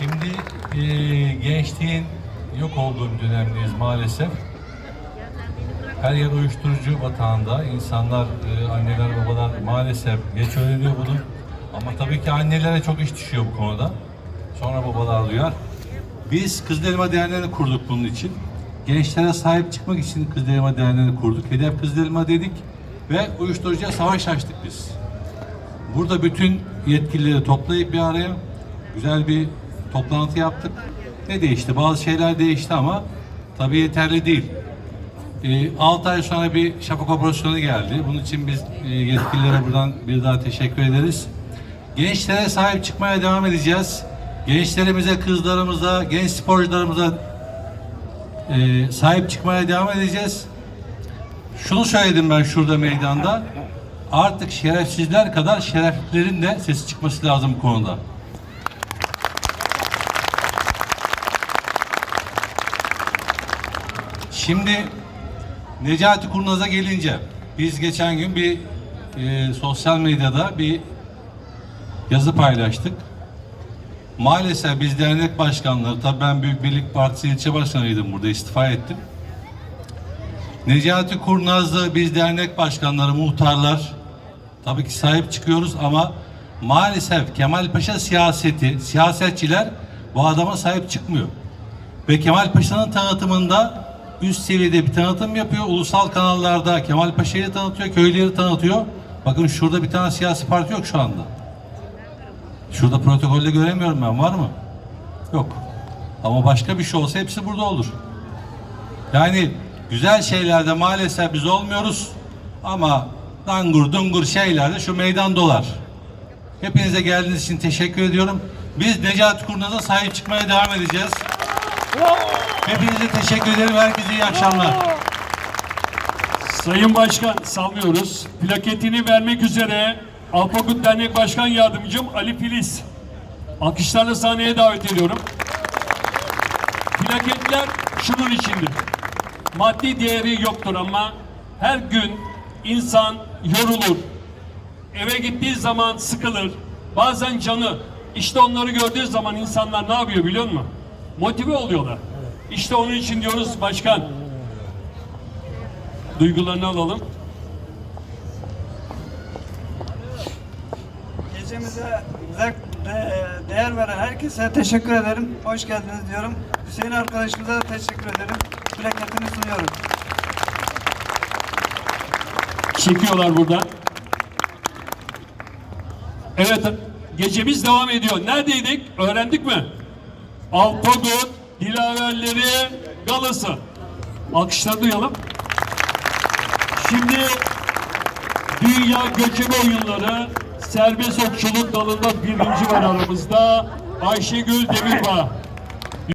Şimdi e, gençliğin yok olduğu bir dönemdeyiz maalesef. Her yer uyuşturucu batağında. İnsanlar, e, anneler, babalar maalesef geç öğreniyor bunu. Ama tabii ki annelere çok iş düşüyor bu konuda. Sonra babalar duyar. Biz Kızılelma Derneği'ni kurduk bunun için. Gençlere sahip çıkmak için Kızılelma Derneği'ni kurduk. Hedef Kızılelma dedik ve uyuşturucuya savaş açtık biz. Burada bütün yetkilileri toplayıp bir araya güzel bir toplantı yaptık. Ne değişti? Bazı şeyler değişti ama tabii yeterli değil. 6 ay sonra bir şafak operasyonu geldi. Bunun için biz e, yetkililere buradan bir daha teşekkür ederiz. Gençlere sahip çıkmaya devam edeceğiz. Gençlerimize, kızlarımıza, genç sporcularımıza e, sahip çıkmaya devam edeceğiz. Şunu söyledim ben şurada meydanda. Artık şerefsizler kadar şereflilerin de sesi çıkması lazım bu konuda. Şimdi Necati Kurnaz'a gelince biz geçen gün bir e, sosyal medyada bir yazı paylaştık. Maalesef biz dernek başkanları, tabii ben Büyük Birlik Partisi ilçe başkanıydım burada istifa ettim. Necati Kurnaz'la biz dernek başkanları, muhtarlar tabii ki sahip çıkıyoruz ama maalesef Kemal Paşa siyaseti, siyasetçiler bu adama sahip çıkmıyor. Ve Kemal Paşa'nın tanıtımında üst seviyede bir tanıtım yapıyor. Ulusal kanallarda Kemal Paşa'yı tanıtıyor, köylüleri tanıtıyor. Bakın şurada bir tane siyasi parti yok şu anda. Şurada protokolde göremiyorum ben. Var mı? Yok. Ama başka bir şey olsa hepsi burada olur. Yani güzel şeylerde maalesef biz olmuyoruz. Ama dangur dungur şeylerde şu meydan dolar. Hepinize geldiğiniz için teşekkür ediyorum. Biz Necati Kurnaz'a sahip çıkmaya devam edeceğiz. Hepinize teşekkür ederim. Herkese iyi akşamlar. Sayın Başkan salmıyoruz. Plaketini vermek üzere Alpakut Dernek Başkan Yardımcım Ali Filiz. Alkışlarla sahneye davet ediyorum. Plaketler şunun içindir. Maddi değeri yoktur ama her gün insan yorulur. Eve gittiği zaman sıkılır. Bazen canı. İşte onları gördüğü zaman insanlar ne yapıyor biliyor musun? Motive oluyorlar. İşte onun için diyoruz başkan. Duygularını alalım. Gecemize de- değer veren herkese teşekkür ederim. Hoş geldiniz diyorum. Hüseyin arkadaşımıza da teşekkür ederim. Plaketini sunuyorum. Çekiyorlar burada. Evet, gecemiz devam ediyor. Neredeydik? Öğrendik mi? Alpagut, Dilaverleri, Galası. Alkışlar duyalım. Şimdi Dünya Göçebe Oyunları serbest okçuluk dalında birinci var aramızda. Ayşegül Demirbağ.